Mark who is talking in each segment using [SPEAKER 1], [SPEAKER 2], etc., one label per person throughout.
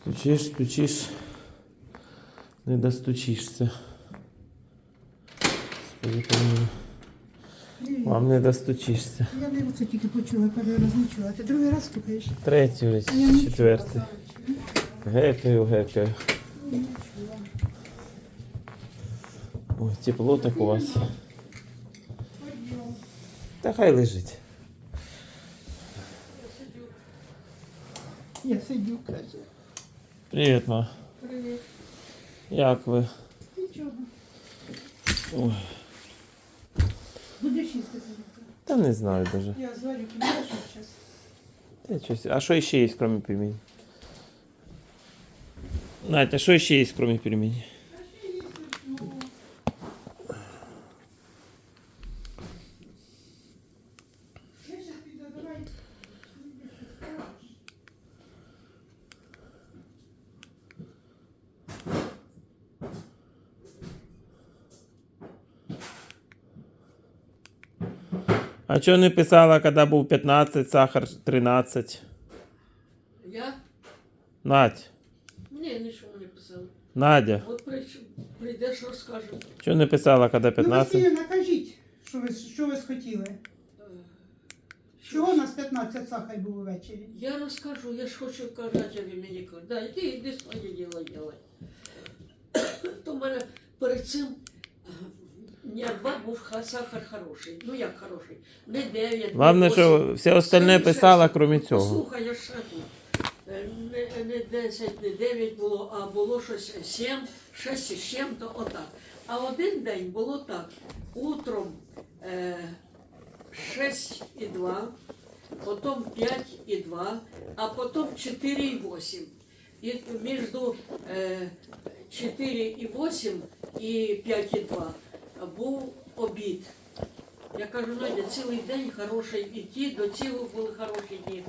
[SPEAKER 1] Стучиш, стучиш, не достучишся. Вам не достучишся.
[SPEAKER 2] Я не оце тільки почула, перший раз не чула. Ти другий раз стукаєш.
[SPEAKER 1] Третій,
[SPEAKER 2] не
[SPEAKER 1] четвертий. Гекаю, гекаю. Ой, тепло так у вас. Та хай лежить.
[SPEAKER 2] Я сидю, каже.
[SPEAKER 1] Привіт, ма.
[SPEAKER 2] Привіт.
[SPEAKER 1] Як ви?
[SPEAKER 2] Нічого.
[SPEAKER 1] Ой,
[SPEAKER 2] Будеш їсти сидіти?
[SPEAKER 1] та не знаю даже.
[SPEAKER 2] Я зварю кімнашу зараз.
[SPEAKER 1] Та щось. А що ще є, крім пельменей? Надя, що ще є, крім пельменей? А чого не писала, коли був 15, сахар 13?
[SPEAKER 3] Я?
[SPEAKER 1] Надь,
[SPEAKER 3] Ні, нічого не писала.
[SPEAKER 1] Надя,
[SPEAKER 3] От прийдеш, розкажеш.
[SPEAKER 1] чого не писала, коли
[SPEAKER 2] Ну,
[SPEAKER 1] 15?
[SPEAKER 2] Василівна, кажіть, що ви, що ви схотіли. Чого у нас 15 сахар був увечері?
[SPEAKER 3] Я розкажу, я ж хочу казати, а ви мені кажете. Да, іди, іди своє діло ділай. То в мене перед цим два був сахар хороший. Ну як хороший? Не 9,
[SPEAKER 1] Главне, що все остальне писала, крім цього.
[SPEAKER 3] Слухай, я ще. Е, Не, не 10, не 9 було, а було щось 7, 6 із чим-то отак. А один день було так. Утром е, 6 і 2, потім 5 і 2, а потім 4 і 8. І між е, 4 і 8 і 5 і 2 був обід. Я кажу, Надя, цілий день хороший і ті, до цілого були хороші дні,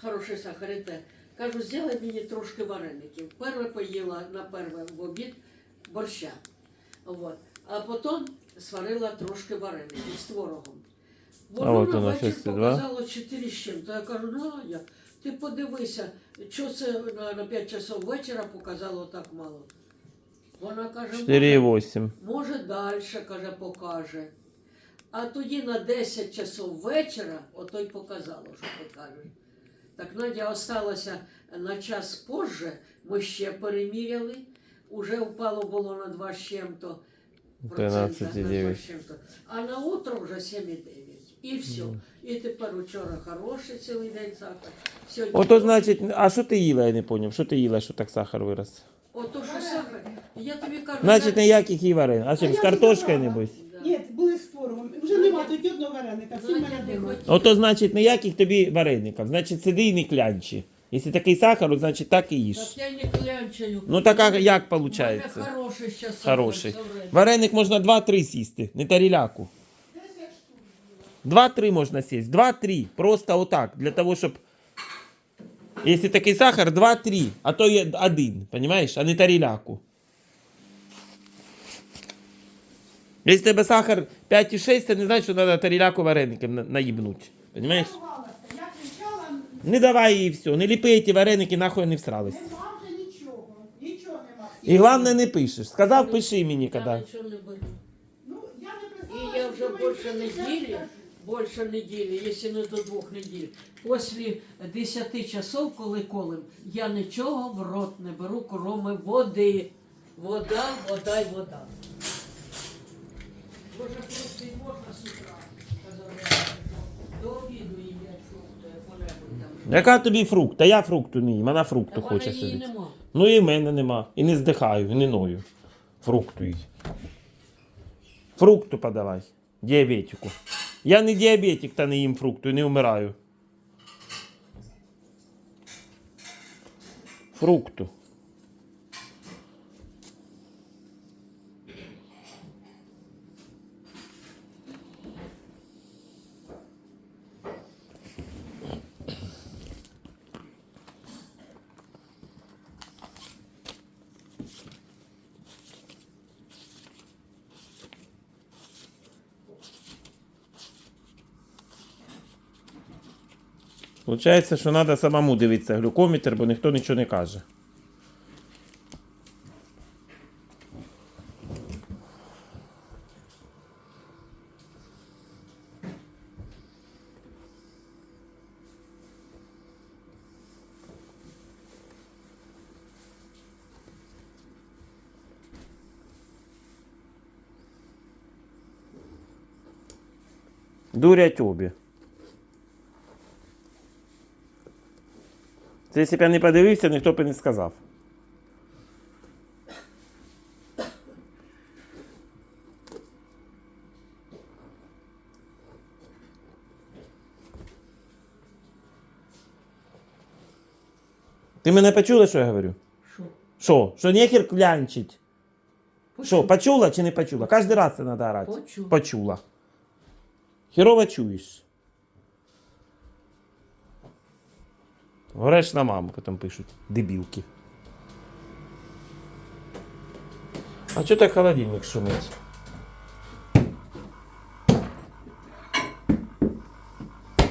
[SPEAKER 3] хороший сахар і те. Кажу, зробай мені трошки вареників. Перше поїла на перше в обід борща. От. А потім сварила трошки вареників з творогом.
[SPEAKER 1] А
[SPEAKER 3] Воно
[SPEAKER 1] 6,2.
[SPEAKER 3] показало 4 з чим. То я кажу, Надя, ти подивися, що це на, на 5 часов вечора показало так мало. Вона каже, «Може,
[SPEAKER 1] 4,8.
[SPEAKER 3] Може, далі, каже, покаже. А тоді на 10 часов вечора ото й показало, що ти кажеш. Так Надя осталася на час позже, ми ще переміряли, уже впало було на 2 з чим-то. процента, на 2
[SPEAKER 1] 13,9.
[SPEAKER 3] з чим-то. А на утро вже 7,9. І все. І тепер учора хороший цілий день сахар. Сьогодні
[SPEAKER 1] Ото значить, а що ти їла, я не зрозумів. Що ти їла, що так сахар вирос?
[SPEAKER 3] Ото що сахар. Я тобі кажу,
[SPEAKER 1] Значить,
[SPEAKER 3] я-
[SPEAKER 1] ніяких їй варень. А чим, з картошкою, небось?
[SPEAKER 2] Ні, були з творогом. Вже нема тоді одного вареника, всі в мене
[SPEAKER 3] не
[SPEAKER 2] вдома.
[SPEAKER 3] хотіла.
[SPEAKER 1] Ото значить, ніяких тобі вареників. Значить, сиди і не клянчи. Якщо такий сахар, от, значить так і їж.
[SPEAKER 3] Так я не клянчаю.
[SPEAKER 1] Ну так а як виходить?
[SPEAKER 3] мене хороший щас
[SPEAKER 1] Хороший. Вареник можна 2-3 сісти, не таріляку. 2-3 можна сісти. 2-3. Просто отак. Для того, щоб. Якщо такий сахар, 2-3, а то є один, понимаєш? А не таріляку. Якщо тебе сахар 5,6, це не значить, що треба таріляку вареників на- наїбнути. Понимаєш? Не давай їй все, не ліпи ті вареники, нахуй не всрались.
[SPEAKER 2] нема вже нічого. Нічого нема.
[SPEAKER 1] І головне не пишеш. Сказав, пиши мені, коли.
[SPEAKER 3] нічого не беру.
[SPEAKER 2] Ну, я не
[SPEAKER 3] І
[SPEAKER 2] писала,
[SPEAKER 3] я вже
[SPEAKER 2] думаю,
[SPEAKER 3] більше
[SPEAKER 2] що
[SPEAKER 3] неділі, більше неділі, якщо не до двох неділь, після 10 часов, коли колем, я нічого в рот не беру, кроме води. Вода, вода й вода. Може, просто і можна з утра, казав до обіду їдять фрукти, яку-небудь там.
[SPEAKER 1] Яка тобі фрукт? Та я фрукту не їм, вона фрукту
[SPEAKER 3] Та
[SPEAKER 1] хоче
[SPEAKER 3] її
[SPEAKER 1] сидіти.
[SPEAKER 3] нема.
[SPEAKER 1] Ну і в мене нема. І не здихаю, і не ною. Фрукту їй. Фрукту подавай. Діабетику. Я не діабетик, та не їм фрукту і не вмираю. Фрукту. Получається, що треба самому дивитися глюкометр, бо ніхто нічого не каже. Дурять обі. Це якщо б я не подивився, ніхто б і не сказав. Ти мене почула, що я говорю?
[SPEAKER 3] Що?
[SPEAKER 1] Що? Що нехер клянчить? Що, почула чи не почула? Кожен раз це треба орати.
[SPEAKER 3] Почула.
[SPEAKER 1] Почула. Херово чуєш. Гореш на маму, потім пишуть. Дебілки. А чого так холодильник шумить?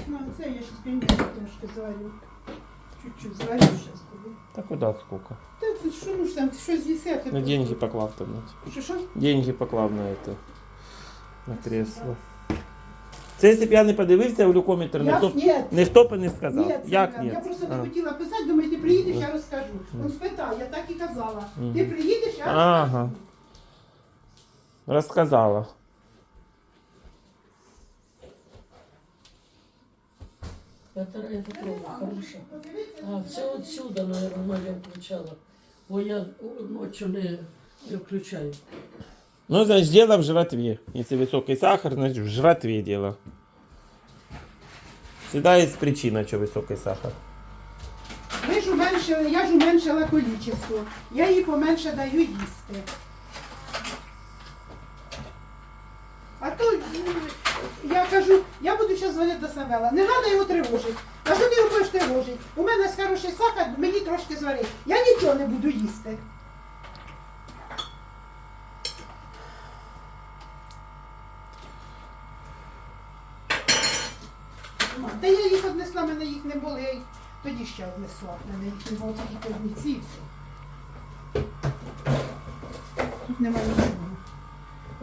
[SPEAKER 2] Ну, це я щас пеньки трошки зварю. Чуть-чуть зварю щас тобі.
[SPEAKER 1] Та куди сколько?
[SPEAKER 2] Та ти що ну ж там, ти що з'їси?
[SPEAKER 1] На деньги поклав там.
[SPEAKER 2] Що, що?
[SPEAKER 1] Деньги поклав на это. На кресло. Це якщо б я не подивився в люкометр,
[SPEAKER 2] Я,
[SPEAKER 1] ніхто,
[SPEAKER 2] ні,
[SPEAKER 1] ніхто б не сказав.
[SPEAKER 2] ні,
[SPEAKER 1] Як ні?
[SPEAKER 2] Я просто не
[SPEAKER 1] А.
[SPEAKER 2] хотіла писати, думаю, ти приїдеш, я розкажу. Он спитав, я так і казала. Ти приїдеш, я
[SPEAKER 1] Ага.
[SPEAKER 2] розкажу.
[SPEAKER 1] Розказала.
[SPEAKER 3] Это, это правда.
[SPEAKER 2] Подивіться,
[SPEAKER 3] А це отсюда, наверное, я включала. Бо я ночі не, не включаю.
[SPEAKER 1] Ну, значит, дело в жратве. Если высокий сахар, значит, в жратве дело. Всегда есть причина, что высокий сахар.
[SPEAKER 2] Ви ж уменшили, я ж уменшила количество. Я їй поменше даю їсти. А то я кажу, я буду зараз дзвонити до Самвела. Не треба його тривожити. А що ти його будеш тривожити? У мене хороший сахар, мені трошки звари. Я нічого не буду їсти. Ма, Та я їх однесла, мене їх не було, я їх тоді ще однесла. Мене їх не було тільки одниці і все. Тут немає нічого.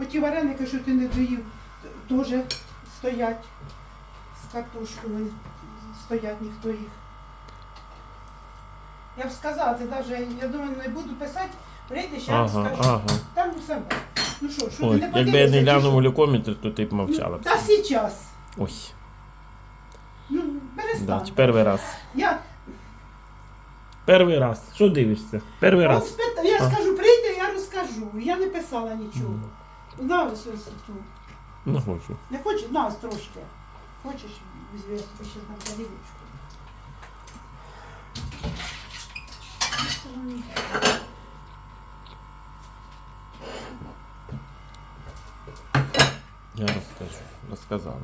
[SPEAKER 2] Оті вареники, що ти не доїв, теж стоять з картошкою, стоять ніхто їх. Я б сказала, ти навіть, я думаю, не буду писати, прийдеш, я
[SPEAKER 1] Ага,
[SPEAKER 2] скажу.
[SPEAKER 1] ага.
[SPEAKER 2] Там усе. Ну що, що
[SPEAKER 1] Ой,
[SPEAKER 2] ти не
[SPEAKER 1] якби я не
[SPEAKER 2] подивишся, чи
[SPEAKER 1] глянув
[SPEAKER 2] що?
[SPEAKER 1] у глюкометр, то ти б мовчала. б.
[SPEAKER 2] Та.
[SPEAKER 1] Ой,
[SPEAKER 2] Ну, перестань.
[SPEAKER 1] да, перший раз.
[SPEAKER 2] Я,
[SPEAKER 1] Перший раз. Що дивишся? Перший
[SPEAKER 2] Он
[SPEAKER 1] раз.
[SPEAKER 2] спита- я
[SPEAKER 1] А.
[SPEAKER 2] скажу, прийде, я розкажу. Я не писала нічого. На ось ось ту.
[SPEAKER 1] Не хочу.
[SPEAKER 2] Не хочеш? На ось трошки. Хочеш, візьми, я тобі ще дам тарілочку.
[SPEAKER 1] Я розкажу. Розказала.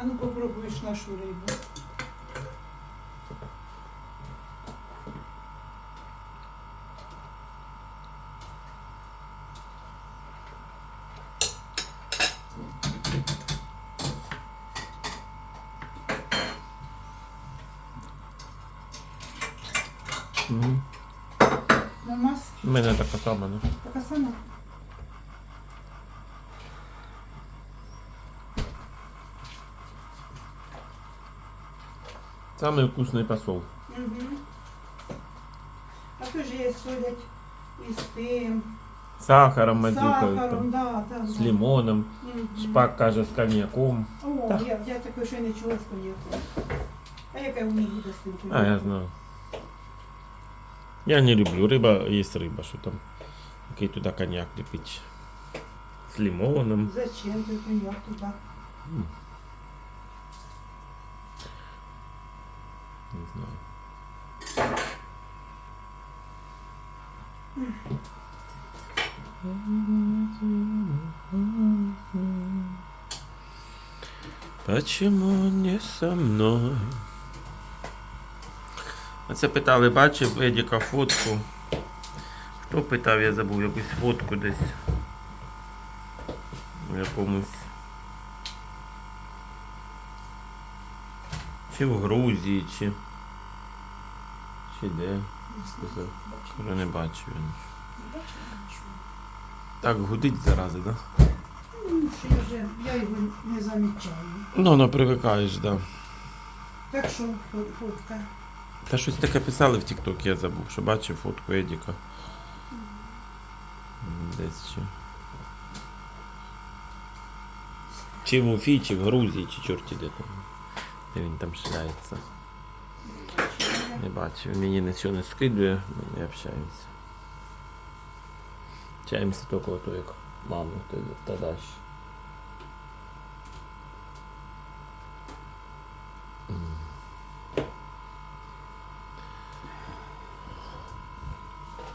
[SPEAKER 2] А ну попробуєш нашу рибу.
[SPEAKER 1] У мене така сама, ну.
[SPEAKER 2] така сама.
[SPEAKER 1] Самый вкусный посол.
[SPEAKER 2] Угу. А то ж є солять із тим,
[SPEAKER 1] Сахаром мазюкають
[SPEAKER 2] сахаром,
[SPEAKER 1] там.
[SPEAKER 2] да, да,
[SPEAKER 1] З
[SPEAKER 2] да.
[SPEAKER 1] лимоном.
[SPEAKER 2] Мгм.
[SPEAKER 1] Шпак каже з коньяком.
[SPEAKER 2] О,
[SPEAKER 1] Так.
[SPEAKER 2] я, я такої ще не чула з коньяком. А яке у них буде з тим
[SPEAKER 1] А, я
[SPEAKER 2] коньяком?
[SPEAKER 1] знаю. Я не люблю. Рыба есть рыба, что там. Який туди коньяк лепить. З лимоном.
[SPEAKER 2] Зачем ти коньяк туди?
[SPEAKER 1] Не Почему не со мной? Оце питали, бачив Едіка фотку. Хто питав, я забув якусь фотку десь. В якомусь. Чи в Грузії, чи. Чи де? Сказав. Вже не бачу я нічого. Так гудить зарази, да?
[SPEAKER 2] Ну, що я вже, я його не замічаю.
[SPEAKER 1] Ну, ну привикаєш, да.
[SPEAKER 2] Так що фо- фотка.
[SPEAKER 1] Та щось таке писали в TikTok, я забув, що бачив фотку Едіка. Десь ще. Чи в Уфі, чи в Грузії, чи чорті де там. Де він там шляється. Не бачу, мені нічого не скидує, ми не общаємося. Общаємося тільки ото як мама, то та далі.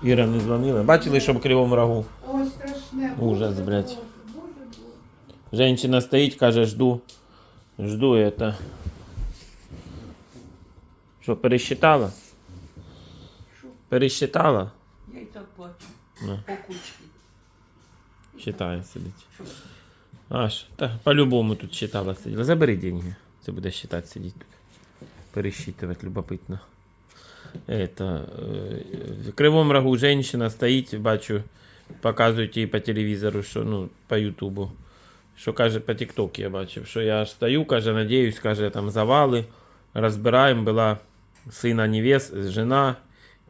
[SPEAKER 1] Іра не дзвонила. Бачили, що в кривому рогу?
[SPEAKER 2] Ой, страшне.
[SPEAKER 1] Ужас, блядь. Женщина стоїть, каже, жду. Жду это. Що, пересчитала?
[SPEAKER 3] Що?
[SPEAKER 1] Пересчитала?
[SPEAKER 3] Я і так бачу.
[SPEAKER 1] Ну.
[SPEAKER 3] По кучці.
[SPEAKER 1] Считає сидить.
[SPEAKER 3] Що?
[SPEAKER 1] Аж, та по-любому тут считала сиділа. Забери деньги. Це буде считати сидіть тут. Пересчитувати любопитно. Это, е, в Кривому Рогу женщина стоїть, бачу, показують їй по телевізору, що, ну, по Ютубу. Що каже, по Тіктоку я бачив, що я аж стою, каже, надіюсь, каже, там завали, розбираємо, була сина невест, жена,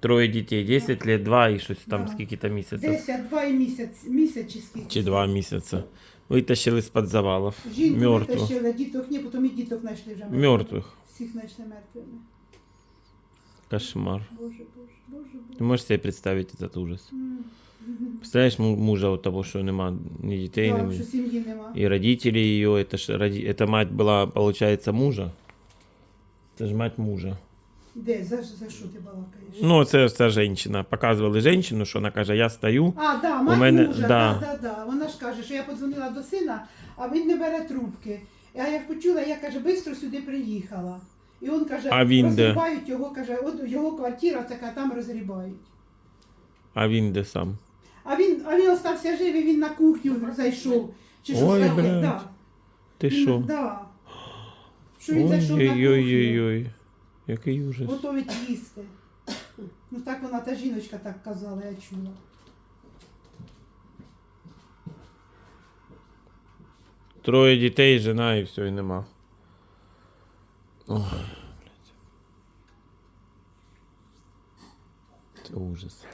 [SPEAKER 1] троє дітей, 10 лет, 2 і щось там
[SPEAKER 2] Да.
[SPEAKER 1] скільки там місяців.
[SPEAKER 2] Десять, два і місяць, місяць чи скільки.
[SPEAKER 1] Чи два місяці. Витащили з-під завалів.
[SPEAKER 2] Жінку
[SPEAKER 1] Мертвих.
[SPEAKER 2] витащили, діток ні, потім і діток знайшли вже.
[SPEAKER 1] Мертвих.
[SPEAKER 2] Всіх знайшли мертвими.
[SPEAKER 1] Кошмар.
[SPEAKER 2] Боже, Боже, Боже, Боже.
[SPEAKER 1] Ты можешь себе представить этот ужас?
[SPEAKER 2] М.
[SPEAKER 1] Представляешь му- мужа от того, что нема ни детей,
[SPEAKER 2] Так,
[SPEAKER 1] ни...
[SPEAKER 2] що сім'ї нема.
[SPEAKER 1] и родители ее, это ж роди... эта мать была, получается, мужа. Это же мать мужа.
[SPEAKER 2] Де? За, за що ти балакаєш?
[SPEAKER 1] Ну, це, це женщина. Показували женщину, що вона каже, я стою.
[SPEAKER 2] А, да, мать
[SPEAKER 1] мене-
[SPEAKER 2] мужа,
[SPEAKER 1] да.
[SPEAKER 2] да. Да, да, Вона ж каже, що я подзвонила до сина, а він не бере трубки. А я почула, я каже, швидко сюди приїхала. І він каже,
[SPEAKER 1] А він де?
[SPEAKER 2] його, каже, от його квартира, така там розрібають.
[SPEAKER 1] А він де сам?
[SPEAKER 2] А він, а він остався живий, він на кухню зайшов. Чи що
[SPEAKER 1] Ой,
[SPEAKER 2] таке?
[SPEAKER 1] блядь.
[SPEAKER 2] Да.
[SPEAKER 1] Ти
[SPEAKER 2] Він-
[SPEAKER 1] що?
[SPEAKER 2] Да. Що він зайшов на кухню,
[SPEAKER 1] Ой-ой-ой-ой. Який ужас.
[SPEAKER 2] готовить їсти. Ну так вона, та жіночка так казала, я чула.
[SPEAKER 1] Троє дітей, жена і все, і нема. Ой, блядь. Це ужас.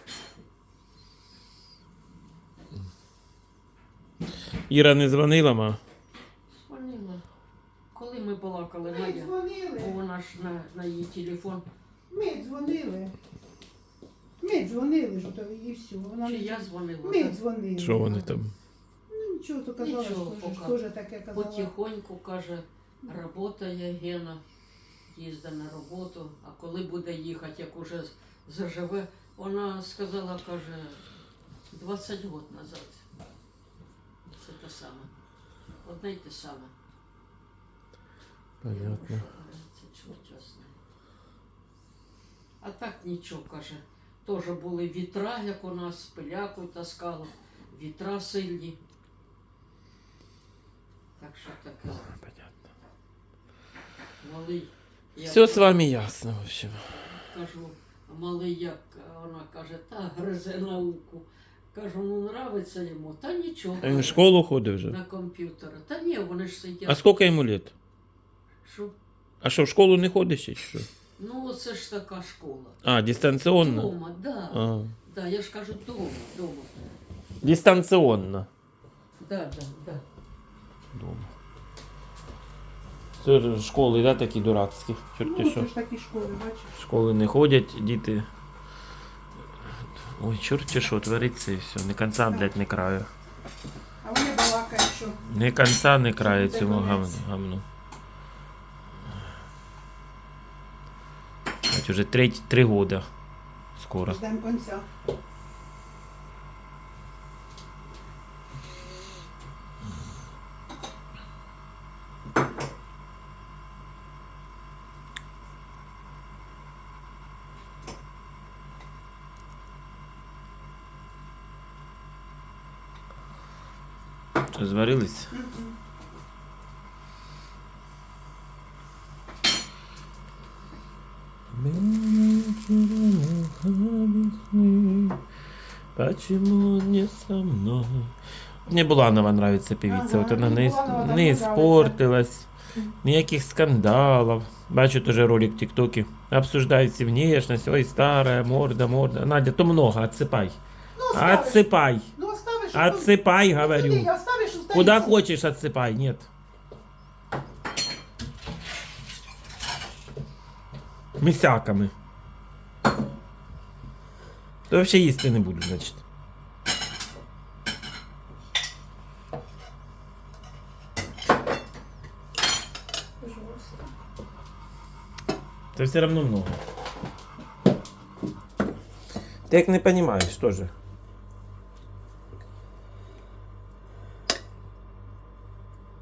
[SPEAKER 1] Іра не дзвонила, ма?
[SPEAKER 3] Коли ми Надя, бо
[SPEAKER 2] дзвонили.
[SPEAKER 3] вона ж на, на її телефон.
[SPEAKER 2] Ми дзвонили. Ми дзвонили ж то і все. Вона
[SPEAKER 3] Чи
[SPEAKER 2] не-
[SPEAKER 3] я дзвонила?
[SPEAKER 2] Ми
[SPEAKER 3] так?
[SPEAKER 2] дзвонили.
[SPEAKER 1] Що вони там?
[SPEAKER 2] Ну нічого, то казала,
[SPEAKER 3] Нічого,
[SPEAKER 2] що
[SPEAKER 3] поки.
[SPEAKER 2] теж таке казала.
[SPEAKER 3] Потихоньку, каже, работає Гена, їздить на роботу, а коли буде їхати, як уже заживе, вона сказала, каже, 20 років назад. Це те саме. Одне й те саме.
[SPEAKER 1] Понятно.
[SPEAKER 3] А так нічого, каже. Теж були вітра, як у нас, пиляку таскало, вітра сильні. Так що таке.
[SPEAKER 1] Понятно.
[SPEAKER 3] Малий. як-
[SPEAKER 1] Все з вами ясно, в общем.
[SPEAKER 3] Кажу, малий як вона каже, та гризе науку. Кажу, ну нравиться йому, та нічого.
[SPEAKER 1] А він в школу ходив вже?
[SPEAKER 3] На комп'ютери. Та ні, вони ж сидять.
[SPEAKER 1] А скільки йому лет?
[SPEAKER 3] Що?
[SPEAKER 1] А що, в школу не ходиш чи що?
[SPEAKER 3] Ну, це ж така школа.
[SPEAKER 1] А, дистанційно?
[SPEAKER 3] Дома, да.
[SPEAKER 1] А,
[SPEAKER 3] Да, я ж кажу, дома, дома.
[SPEAKER 1] дистанційно.
[SPEAKER 3] Да, да, да.
[SPEAKER 1] Дома. Це ж школи, да, такі дурацькі. Чорті
[SPEAKER 2] Ну,
[SPEAKER 1] що.
[SPEAKER 2] це ж такі школи, бачиш.
[SPEAKER 1] Школи не ходять, діти. Ой, чорті що, твориться і все. Ні конца, блядь, не краю.
[SPEAKER 2] А вони балакають, що
[SPEAKER 1] Ні конца, не краю
[SPEAKER 2] Це
[SPEAKER 1] цьому
[SPEAKER 2] конець.
[SPEAKER 1] гамну. Гамну. Блядь, уже треть, три года скоро.
[SPEAKER 2] ждемо кінця.
[SPEAKER 1] Що, зварились? Почему не со мной? Мне Буланова нравится певица.
[SPEAKER 2] Ага,
[SPEAKER 1] вот она
[SPEAKER 2] мне
[SPEAKER 1] не,
[SPEAKER 2] Буланова
[SPEAKER 1] не
[SPEAKER 2] давно нравится.
[SPEAKER 1] испортилась. Ніяких скандалів. Бачу теж ролик в ТикТоке. Обсуждається внешність, ой, старая, морда, морда. Надя, то много, отсыпай.
[SPEAKER 2] Ну, оставиш.
[SPEAKER 1] Отсыпай.
[SPEAKER 2] Ну, оставиш.
[SPEAKER 1] Отсыпай,
[SPEAKER 2] Ну,
[SPEAKER 1] говорю.
[SPEAKER 2] туди, оставиш, оставиш.
[SPEAKER 1] Куда хочешь отсыпай, нет. Місяками. То вообще їсти не буду, значить. Це все равно много. Ти як не понимаешь, тоже.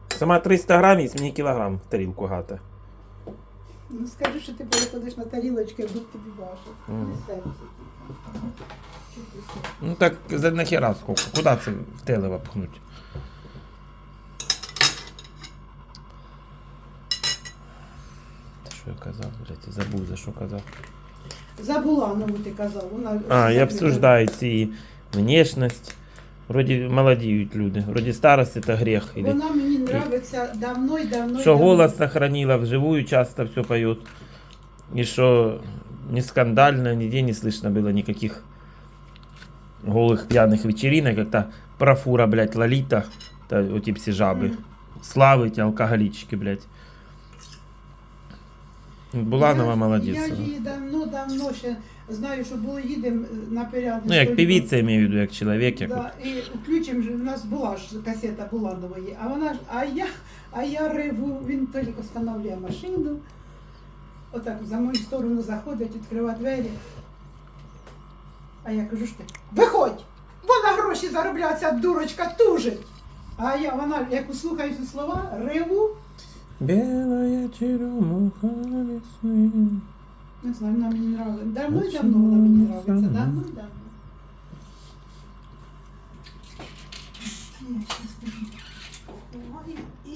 [SPEAKER 1] Сама 300 грам, їсть мені кілограм в тарілку гата.
[SPEAKER 2] Ну, скажи, що ти переходиш на тарілочки, будь тобі ти серце?
[SPEAKER 1] Ну так за нахера сколько? Куда це в теле вопхнуть? Що я казав, блядь, забув за що казав.
[SPEAKER 2] За Буланову ти казав. Вона
[SPEAKER 1] А, і обсуждають ці внешність. Вроді молодіють люди. Вроді старость це грех.
[SPEAKER 2] Вона мені нравиться давно і давно. і
[SPEAKER 1] Что
[SPEAKER 2] давно.
[SPEAKER 1] голос сохранила, вживую часто все поет. И что не скандально, нигде не слышно было никаких голых пьяных вечеринок, как та профура, блядь, Лолита, та оті всі жаби.
[SPEAKER 2] Мгм.
[SPEAKER 1] Слави ті алкоголички, блядь. Буланова
[SPEAKER 2] Я-
[SPEAKER 1] молодець.
[SPEAKER 2] Я її давно-давно ще знаю, що було їдемо на порядок.
[SPEAKER 1] Ну, як певиця, я маю в виду, як чоловік, як
[SPEAKER 2] Да, і включимо ж, у нас була ж касета Буланової, а вона ж, а я, а я реву, він тільки встановлює машину, отак за мою сторону заходить, відкриває двері. А я кажу, що ти, виходь! Вона гроші заробляє, ця дурочка тужить. А я, вона, як услухаю ці слова, реву,
[SPEAKER 1] Белая черемуха весны.
[SPEAKER 2] не знаю, вона мені. Давно і давно вона мені нравиться, давно і давно. Я щас Ой, і...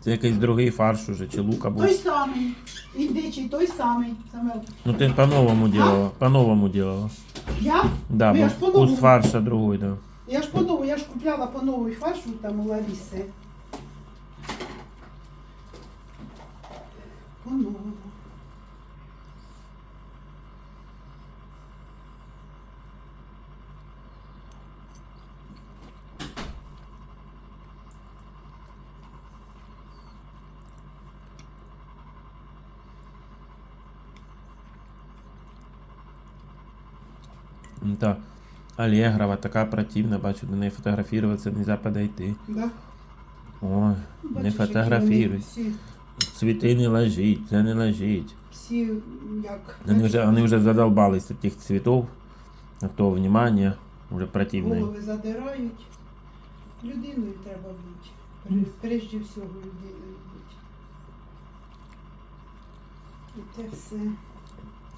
[SPEAKER 1] Це якийсь другий фарш уже, чи лука був.
[SPEAKER 2] Той самий. Індичий, той самий.
[SPEAKER 1] Ну ти по-новому делала, по-новому делала.
[SPEAKER 2] Я?
[SPEAKER 1] Да,
[SPEAKER 2] Ну, я ж по-новому.
[SPEAKER 1] вкус фарша другой, да.
[SPEAKER 2] Я ж по нову, я ж купляла по новій фаршу там у Ларіси. По новому.
[SPEAKER 1] Ну, Та Аллегрова така противна, бачу, до неї фотографуватися нельзя подойти.
[SPEAKER 2] Да?
[SPEAKER 1] Ой,
[SPEAKER 2] Бачиш,
[SPEAKER 1] не
[SPEAKER 2] які
[SPEAKER 1] фотографіруй.
[SPEAKER 2] Всі,
[SPEAKER 1] Цвіти не ложіть, це не ложіть.
[SPEAKER 2] всі як...
[SPEAKER 1] Вони вже, вони вже задолбались від тих цвітів, от того внимання, вже противно. їм.
[SPEAKER 2] Голови задирають. Людиною треба бути. Прежде всього людиною бути. І те все.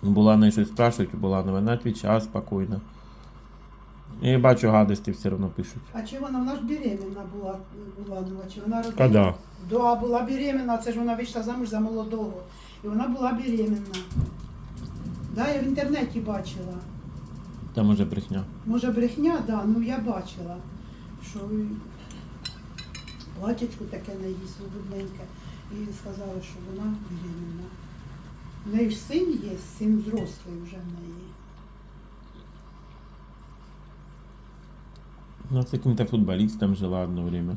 [SPEAKER 1] У Буланової щось спрашують, у Буланової, вона відповідає спокійно. І бачу, гадості все одно пишуть.
[SPEAKER 2] А чи вона, вона ж беременна була, Буланова, чи вона родила?
[SPEAKER 1] Когда?
[SPEAKER 2] Да, була беременна, це ж вона вийшла замуж за молодого. І вона була беременна. Да, я в інтернеті бачила.
[SPEAKER 1] Там уже брехня.
[SPEAKER 2] Може брехня, да, ну я бачила, що платячку таке на її свободненьке. І сказали, що вона беременна. В неї ж син є, син взрослий вже в неї.
[SPEAKER 1] Ну, с каким-то футболистом жила одно время.